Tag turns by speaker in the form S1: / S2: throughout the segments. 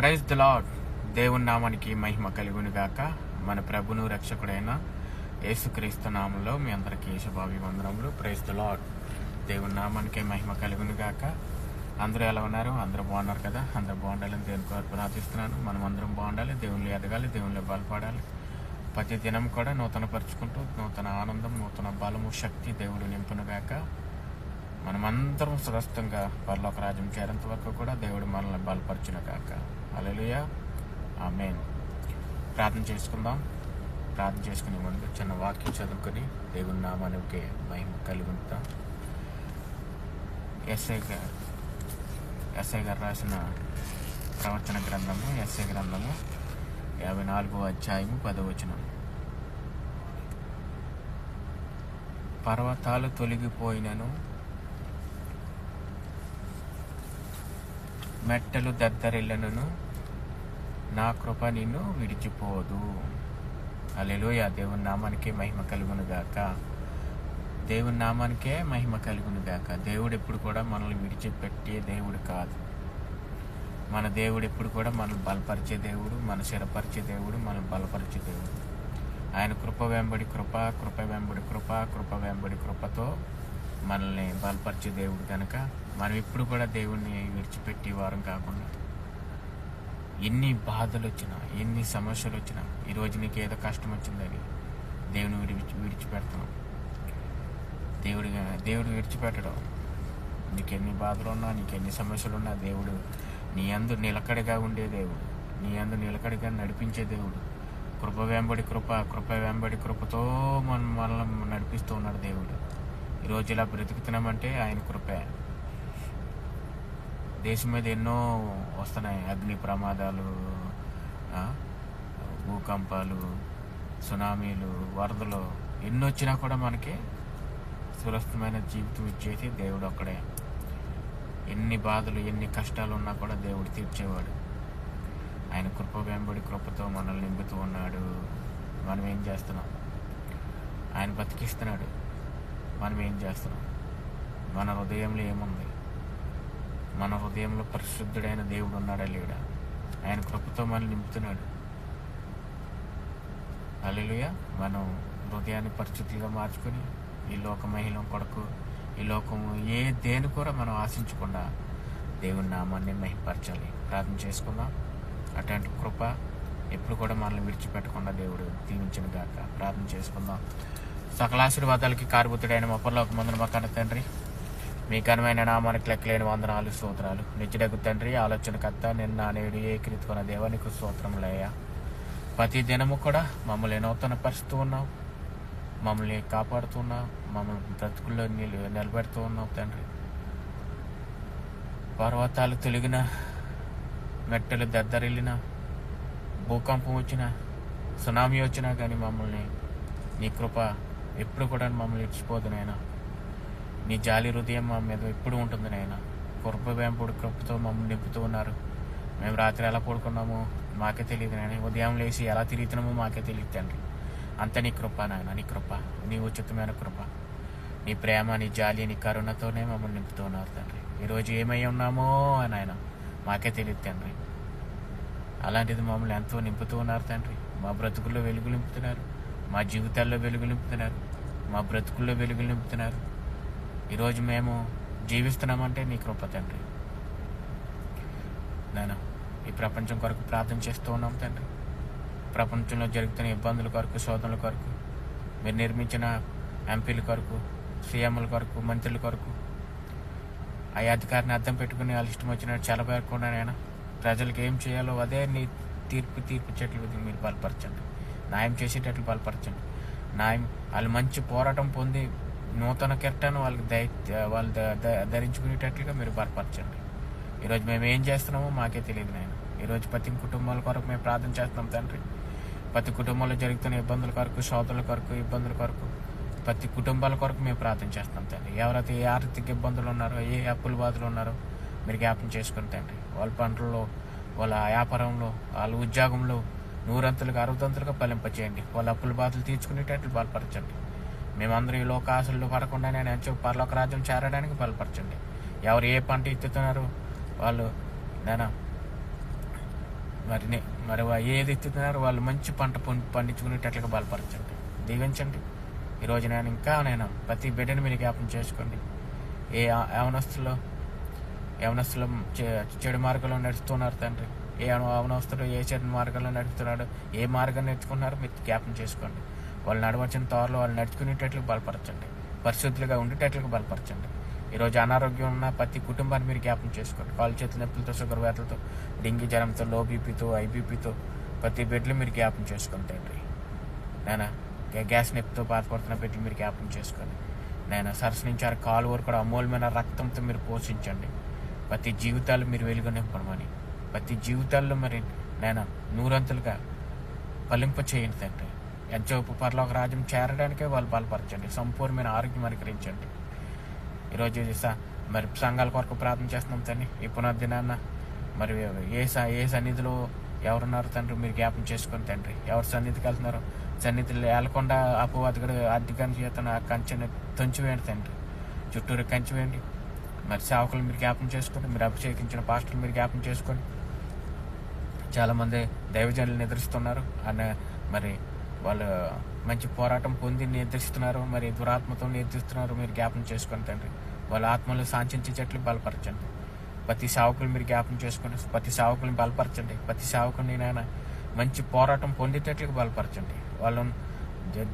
S1: Praise the lord దేవుని నామానికి మహిమ కలుగును గాక. మన ప్రభును రక్షకుడైన యేసుక్రీస్తు నామంలో మీ అందరికీ శుభావి వందనములు ప్రైజ్ ద లాడ్ దేవుని నామానికి మహిమ కలుగును గాక. అందరూ ఎలా ఉన్నారు? అందరూ బాగున్నారు కదా? అందరూ బాగుండాలని దేవుని కోరు ప్రార్థిస్తున్నాను. మనం అందరం బాగుండాలి దేవుళ్ళు ఎదగాలి దేవుళ్ళు బలపడాలి. ప్రతి దినం కూడా నూతన పరుచుకుంటూ నూతన ఆనందం నూతన బలము శక్తి దేవుడు నింపునుగాక మనమందరం స్వస్థంగా పరలోక రాజ్యం చేరేంత వరకు కూడా దేవుడు మనల్ని బలపరచున కాక అలలుయ ఆమెన్. ప్రార్థన చేసుకుందాం. ప్రార్థన చేసుకునే ముందు చిన్న వాక్యం చదువుకొని దేవుని నామానికి మహిమ కలిగి ఉంటాం ఎస్ఐ గారు ఎస్ఐ గారు రాసిన ప్రవచన గ్రంథము ఎస్ఐ గ్రంథము యాభై నాలుగో అధ్యాయము పదవచనం పర్వతాలు తొలగిపోయినను మెట్టలు దద్దరిల్లనను. నా కృప నిన్ను విడిచిపోదు. అలెలుయ దేవుని నామానికే మహిమ కలుగును గాక. దేవుని నామానికే మహిమ కలుగును గాక. దేవుడు ఎప్పుడు కూడా మనల్ని విడిచిపెట్టే దేవుడు కాదు. మన దేవుడు ఎప్పుడు కూడా మనల్ని బలపరిచే దేవుడు మన స్థిరపరిచే దేవుడు మనం బలపరిచే దేవుడు. ఆయన కృప వెంబడి కృప కృప వెంబడి కృప కృప వెంబడి కృపతో మనల్ని బలపరిచే దేవుడు కనుక మనం ఎప్పుడు కూడా దేవుణ్ణి విడిచిపెట్టి వారం కాకుండా ఎన్ని బాధలు వచ్చినా ఎన్ని సమస్యలు వచ్చినా ఈరోజు నీకు ఏదో కష్టం వచ్చిందని దేవుని విడిచి విడిచిపెడతాం. దేవుడి దేవుడు విడిచిపెట్టడం. నీకు ఎన్ని బాధలు ఉన్నా నీకు ఎన్ని సమస్యలు ఉన్నా దేవుడు నీ అందు నిలకడగా ఉండే దేవుడు. నీ అందు నిలకడగా నడిపించే దేవుడు. కృప వెంబడి కృప కృప వెంబడి కృపతో మనం మనల్ని నడిపిస్తూ ఉన్నాడు దేవుడు. ఈరోజు ఇలా బ్రతుకుతున్నామంటే ఆయన కృపే. దేశం మీద ఎన్నో వస్తున్నాయి. అగ్ని ప్రమాదాలు భూకంపాలు సునామీలు వరదలు ఎన్ని వచ్చినా కూడా మనకి సురస్థమైన జీవితం ఇచ్చేసి దేవుడు ఒక్కడే. ఎన్ని బాధలు ఎన్ని కష్టాలు ఉన్నా కూడా దేవుడు తీర్చేవాడు. ఆయన కృప వెంబడి కృపతో మనల్ని నింపుతూ ఉన్నాడు. మనం ఏం చేస్తున్నాం? ఆయన బతికిస్తున్నాడు. మనం ఏం చేస్తున్నాం? మన హృదయంలో ఏముంది? మన హృదయంలో పరిశుద్ధుడైన దేవుడు ఉన్నాడా లేడా? ఆయన కృపతో మనల్ని నింపుతున్నాడు. అల్లుయ మనం హృదయాన్ని పరిస్థితులుగా మార్చుకొని ఈ లోక మహిళం కొరకు ఈ లోకం ఏ దేని కూడా మనం ఆశించకుండా దేవుని నామాన్ని మహిపరచాలి. ప్రార్థన చేసుకుందాం. అటువంటి కృప ఎప్పుడు కూడా మనల్ని విడిచిపెట్టకుండా దేవుడు దీవించిన గాక. ప్రార్థన చేసుకుందాం. సకల ఆశీర్వాదాలకి కారుబుతుడైన మా పరలోక మందున మా కన్న తండ్రి మీ ఘనమైన నామానికి లెక్కలేని వందనాలు స్తోత్రాలు. నిత్యుడకు తండ్రి ఆలోచనకర్త నిన్న నేడు ఏకరీతుకున్న దేవానికి స్తోత్రములయ్యా. ప్రతి దినము కూడా మమ్మల్ని నూతన పరుస్తూ ఉన్నావు. మమ్మల్ని కాపాడుతున్నావు మమ్మల్ని బ్రతుకుల్లో నీళ్ళు నిలబెడుతూ ఉన్నావు తండ్రి. పర్వతాలు తొలిగిన మెట్టలు దద్దరిల్లిన భూకంపం వచ్చిన సునామీ వచ్చినా కానీ మమ్మల్ని నీ కృప ఎప్పుడు కూడా మమ్మల్ని ఇచ్చిపోదు నాయనా నీ జాలి హృదయం మా మీద ఎప్పుడు ఉంటుంది నాయన. కృప వేంపుడు కృపతో మమ్మల్ని నింపుతూ ఉన్నారు. మేము రాత్రి ఎలా పడుకున్నామో మాకే తెలియదు నాయన. ఉదయం లేచి ఎలా తిరుగుతున్నామో మాకే తెలియదు తండ్రి. అంత నీ కృప నాయన నీ కృప నీ ఉచితమైన కృప. నీ ప్రేమ నీ జాలి నీ కరుణతోనే మమ్మల్ని నింపుతూ ఉన్నారు తండ్రి. ఈరోజు ఏమై ఉన్నామో అని ఆయన మాకే తెలియదు తండ్రి. అలాంటిది మమ్మల్ని ఎంతో నింపుతూ ఉన్నారు తండ్రి. మా బ్రతుకుల్లో వెలుగులు నింపుతున్నారు. మా జీవితాల్లో వెలుగు నింపుతున్నారు. మా బ్రతుకుల్లో వెలుగులు నింపుతున్నారు. ఈరోజు మేము జీవిస్తున్నామంటే నీ కృప తండ్రి. నేను ఈ ప్రపంచం కొరకు ప్రార్థన చేస్తూ ఉన్నాం తండ్రి. ప్రపంచంలో జరుగుతున్న ఇబ్బందుల కొరకు శోధనల కొరకు మీరు నిర్మించిన ఎంపీల కొరకు సీఎంల కొరకు మంత్రుల కొరకు. ఆ అధికారిని అర్థం పెట్టుకుని వాళ్ళు ఇష్టం వచ్చినట్టు చెలబేరకుండా నేను ప్రజలకు ఏం చేయాలో అదే నీ తీర్పు తీర్పు చెట్లు మీరు బలపరచండి. న్యాయం చేసేటట్లు బలపరచండి. న్యాయం వాళ్ళు మంచి పోరాటం పొంది నూతన కెరటాను వాళ్ళకి దయ వాళ్ళు ద- ధరించుకునేటట్లుగా మీరు బలపరచండి. ఈరోజు మేము ఏం చేస్తున్నామో మాకే తెలియదు నేను ఈరోజు ప్రతి కుటుంబాల కొరకు మేము ప్రార్థన చేస్తున్నాం తండ్రి. ప్రతి కుటుంబంలో జరుగుతున్న ఇబ్బందుల కొరకు శోధనల కొరకు ఇబ్బందుల కొరకు ప్రతి కుటుంబాల కొరకు మేము ప్రార్థన చేస్తాం తండ్రి. ఎవరైతే ఏ ఆర్థిక ఇబ్బందులు ఉన్నారో ఏ అప్పుల బాధలు ఉన్నారో మీరు జ్ఞాపం చేసుకుని తండ్రి. వాళ్ళ పంటల్లో వాళ్ళ వ్యాపారంలో వాళ్ళ ఉద్యోగంలో నూరంతులుగా అరవదంతులుగా ఫలింపచేయండి వాళ్ళ అప్పుల బాధలు తీర్చుకునేటట్లు బలపరచండి. మేమందరూ ఈ లోక పడకుండా నేను ఎంచో పరలోక రాజ్యం చేరడానికి బలపరచండి. ఎవరు ఏ పంట ఎత్తుతున్నారు వాళ్ళు నేను మరి మరి ఏది ఎత్తుతున్నారు వాళ్ళు మంచి పంట పండించుకునేటట్లుగా బలపరచండి. దీవించండి. ఈరోజు నేను ఇంకా నేను ప్రతి బిడ్డని మీరు జ్ఞాపం చేసుకోండి. ఏ యవనస్తులు యవనస్తులో యవనస్తులు చె- చెడు మార్గంలో నడుస్తున్నారు తండ్రి. ఏ అవ- ఏ చెడు మార్గంలో నడుస్తున్నాడు ఏ మార్గం నేర్చుకున్నారో మీరు జ్ఞాపం చేసుకోండి. వాళ్ళు నడవచ్చిన త్వరలో వాళ్ళు నడుచుకునేటట్లు బలపరచండి. పరిశుద్ధులుగా ఉండేటట్లుగా బలపరచండి. ఈరోజు అనారోగ్యం ఉన్న ప్రతి కుటుంబాన్ని మీరు జ్ఞాపం చేసుకోండి. కాలు చేతుల నొప్పులతో షుగర్ వ్యాధులతో డెంగ్యూ జ్వరంతో లో బీపీతో ఐబీపీతో ప్రతి బిడ్డలు మీరు జ్ఞాపం చేసుకోండి తండ్రి. నేను గ్యాస్ నొప్పితో బాధపడుతున్న బిడ్డలు మీరు జ్ఞాపం చేసుకోండి నేను సరస్సు నుంచి ఆ కాలు వరకు కూడా అమూల్యమైన రక్తంతో మీరు పోషించండి. ప్రతి జీవితాలు మీరు వెలుగు నింపడమని ప్రతి జీవితాల్లో మరి నేను నూరంతులుగా ఫలింప చేయండి తండ్రి. ఎంతో పరలోక రాజ్యం చేరడానికే వాళ్ళు బలపరచండి సంపూర్ణమైన ఆరోగ్యం అనుకరించండి ఈరోజు చూసా మరి సంఘాల కొరకు ప్రార్థన చేస్తున్నాం తండ్రి ఈ పునర్దినాన్న మరి ఏ స ఏ సన్నిధిలో ఎవరున్నారు తండ్రి మీరు జ్ఞాపం చేసుకొని తండ్రి. ఎవరు సన్నిధికి వెళ్తున్నారు సన్నిధిలో వెళ్ళకుండా అపవాదిగడు అడ్డిగాని చేతన ఆ కంచెని తుంచివేయండి తండ్రి. చుట్టూరు కంచివేయండి మరి సేవకులు మీరు జ్ఞాపం చేసుకోండి మీరు అభిషేకించిన పాస్టర్లు మీరు జ్ఞాపం చేసుకోండి చాలామంది దైవజనులు నిద్రిస్తున్నారు. అన్న మరి వాళ్ళు మంచి పోరాటం పొంది నిద్రిస్తున్నారు మరి దురాత్మతో నిర్దిస్తున్నారు మీరు జ్ఞాపం చేసుకుని తండ్రి. వాళ్ళ ఆత్మలు సాంఛించేటట్లు బలపరచండి. ప్రతి సావకులు మీరు జ్ఞాపం చేసుకోండి. ప్రతి సావకులను బలపరచండి. ప్రతి సావకుని నాయన మంచి పోరాటం పొందేటట్లు బలపరచండి. వాళ్ళను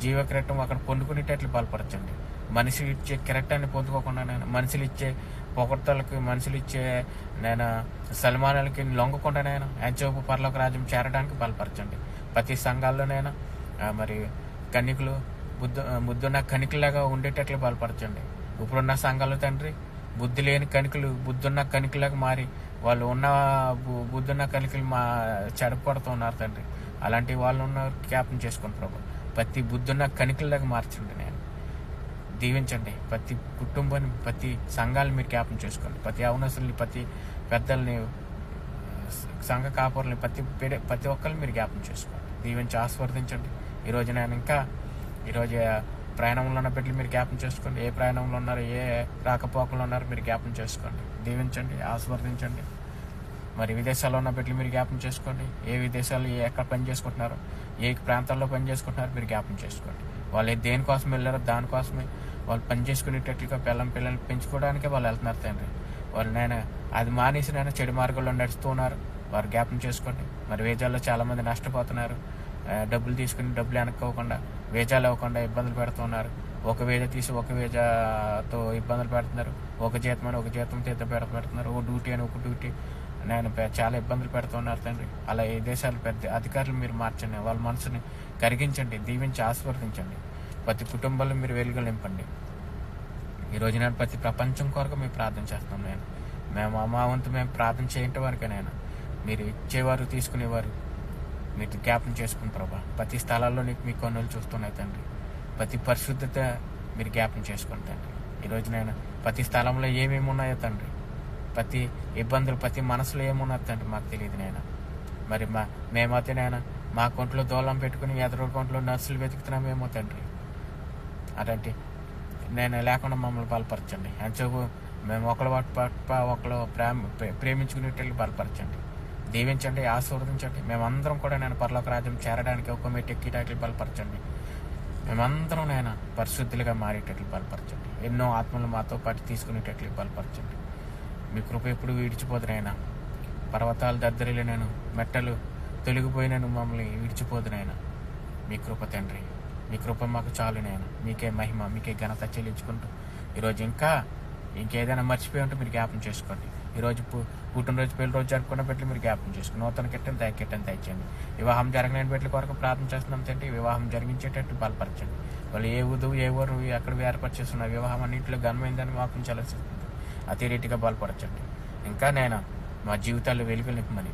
S1: జీవ కిరీటం అక్కడ పొందుకునేటట్లు బలపరచండి. మనిషి ఇచ్చే కిరీటాన్ని పొందుకోకుండా నేను మనుషులు ఇచ్చే పొగడ్తలకి మనుషులు ఇచ్చే నేను సల్మానాలకి లొంగకుండా నేను ఎంచోపు పర్లోక రాజ్యం చేరడానికి బలపరచండి. ప్రతి సంఘాల్లోనైనా మరి కన్నికలు బుద్ధు బుద్ధున్న కనికలాగా ఉండేటట్లు బలపరచండి. ఇప్పుడున్న సంఘాలు తండ్రి బుద్ధి లేని కణికలు బుద్ధున్న కనికలకు మారి వాళ్ళు ఉన్న బుద్ధున్న కణికలు మా చెడపడుతున్నారు తండ్రి. అలాంటి వాళ్ళు ఉన్న జ్ఞాపం చేసుకోండి ప్రభు. ప్రతి బుద్ధున్న కనికలకు మార్చండి నేను. దీవించండి. ప్రతి కుటుంబాన్ని ప్రతి సంఘాలు మీరు జ్ఞాపం చేసుకోండి. ప్రతి అవనసుల్ని ప్రతి పెద్దల్ని సంఘ కాపురుల్ని ప్రతి ప్రతి ఒక్కరిని మీరు జ్ఞాపం చేసుకోండి. దీవించి ఆస్వాదించండి ఈరోజు నేను ఇంకా ఈరోజు ప్రయాణంలో ఉన్న బిడ్డలు మీరు జ్ఞాపం చేసుకోండి. ఏ ప్రయాణంలో ఉన్నారు ఏ రాకపోకలు ఉన్నారో మీరు జ్ఞాపం చేసుకోండి. దీవించండి ఆస్వాదించండి మరి విదేశాల్లో ఉన్న బిడ్డలు మీరు జ్ఞాపం చేసుకోండి. ఏ విదేశాల్లో ఏ ఎక్కడ పని చేసుకుంటున్నారో ఏ ప్రాంతాల్లో పని చేసుకుంటున్నారో మీరు జ్ఞాపం చేసుకోండి. వాళ్ళు దేనికోసం వెళ్ళారో దానికోసమే వాళ్ళు పని చేసుకునేటట్లుగా పిల్లల పిల్లల్ని పెంచుకోవడానికే వాళ్ళు వెళ్తున్నారు తండ్రి. వాళ్ళు నేను అది మానేసి నేను చెడు మార్గంలో నడుస్తూ ఉన్నారు. వారు జ్ఞాపం చేసుకోండి. మరి వేజాల్లో చాలామంది నష్టపోతున్నారు. డబ్బులు తీసుకుని డబ్బులు వెనక్కోకుండా వేజాలు అవ్వకుండా ఇబ్బందులు పెడుతున్నారు. ఒక వేజ తీసి ఒక వేజాతో ఇబ్బందులు పెడుతున్నారు. ఒక జీతం అని ఒక జీతంతో ఇద్దరు పెడ పెడుతున్నారు. ఒక డ్యూటీ అని ఒక డ్యూటీ. నేను చాలా ఇబ్బందులు పెడుతున్నారు తండ్రి. అలా ఏ దేశాలు పెద్ద అధికారులు మీరు మార్చండి. వాళ్ళ మనసుని కరిగించండి. దీవించి ఆస్వాదించండి ప్రతి కుటుంబాల్లో మీరు వెలుగు నింపండి. ఈ రోజు నేను ప్రతి ప్రపంచం కొరకు మేము ప్రార్థన చేస్తాం నేను. మేము అమావంతు మేము ప్రార్థన చేయటం వరకే నేను. మీరు ఇచ్చేవారు తీసుకునేవారు. మీరు జ్ఞాపం చేసుకుని ప్రభా. ప్రతి స్థలాల్లో నీకు మీ కొనులు చూస్తున్నాయి తండ్రి. ప్రతి పరిశుద్ధత మీరు జ్ఞాపం చేసుకుని తండ్రి. ఈరోజు నేను ప్రతి స్థలంలో ఏమేమి ఉన్నాయో తండ్రి. ప్రతి ఇబ్బందులు ప్రతి మనసులో ఏమున్నా తండ్రి మాకు తెలియదు నేను మరి మా మేమైతే నేను మా కొంట్లో దోళం పెట్టుకుని ఎదరు కొంట్లో నర్సులు వెతుకుతున్నామేమో తండ్రి. అలాంటి నేను లేకుండా మమ్మల్ని బలపరచండి. ఎంచకు మేము ఒకళ్ళ పట్ల ఒకళ్ళు ప్రేమ ప్రే- ప్రేమించుకునేటట్లు బలపరచండి. దీవించండి ఆశీర్వదించండి. మేమందరం కూడా నేను పర్లోక రాజ్యం చేరడానికి ఒక మీ ఎక్కేటట్లు బలపరచండి. మేమందరం నేను పరిశుద్ధులుగా మారేటట్లు బలపరచండి. ఎన్నో ఆత్మలు మాతో పాటు తీసుకునేటట్లు బలపరచండి. మీ కృప ఎప్పుడు విడిచిపోదునైనా పర్వతాలు దద్దరిలు నేను మెట్టలు తొలగిపోయినను మమ్మల్ని విడిచిపోదునైనా మీ కృప తండ్రి మీ కృప మాకు చాలు నేను మీకే మహిమ మీకే ఘనత చెల్లించుకుంటూ ఈరోజు ఇంకా ఇంకేదైనా మర్చిపోయి ఉంటే మీరు జ్ఞాపం చేసుకోండి. ఈరోజు పు- పుట్టినరోజు పెళ్ళి రోజు జరుపుకున్న బిడ్డలు మీరు జ్ఞాపకం చేసుకుని నూతన కిట్టని దయ కిట్టని దయచేయండి. వివాహం జరగలేని బిడ్డల కొరకు ప్రార్థన చేస్తున్నాం తండ్రి. వివాహం జరిగించేటట్టు బలపరచండి. వాళ్ళు ఏ ఉదు ఏ ఊరు ఎక్కడ ఏర్పరిచేస్తున్న వివాహం అన్నింటిలో ఘనమైందని మాకు చలసిస్తుంది. అతి రీతిగా బలపరచండి. ఇంకా నేను మా జీవితాల్లో వెలుగు నింపమని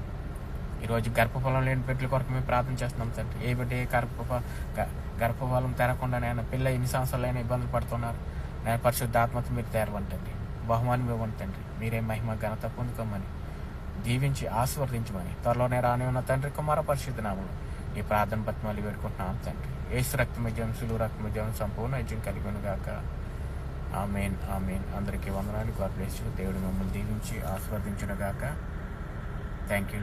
S1: ఈరోజు గర్భఫలం లేని బిడ్డల కొరకు మేము ప్రార్థన చేస్తున్నాం తండ్రి. ఏ బిడ్డ ఏ గర్భ గ- గర్భఫలం తెరకుండా నేను పిల్ల ఎన్ని సంవత్సరాలైనా ఇబ్బందులు పడుతున్నారు. నేను పరిశుద్ధాత్మత మీరు తెరవంటండి బహుమానం ఇవ్వండి తండ్రి. మీరే మహిమ ఘనత పొందుకోమని దీవించి ఆశీర్వదించమని త్వరలోనే రాని ఉన్న తండ్రి కుమార పరిశుద్ధ నామలు ఈ ప్రార్థన పత్మాలు వేడుకుంటున్నాం తండ్రి. ఏసు రక్తమజ్యం సులువు రక్తమజ్యం సంపూర్ణ విజయం కలిగిన గాక. Amen amen. అందరికీ వందనాలు. గాడ్ బ్లెస్ దేవుడు మిమ్మల్ని దీవించి ఆశీర్వదించును గాక. Thank you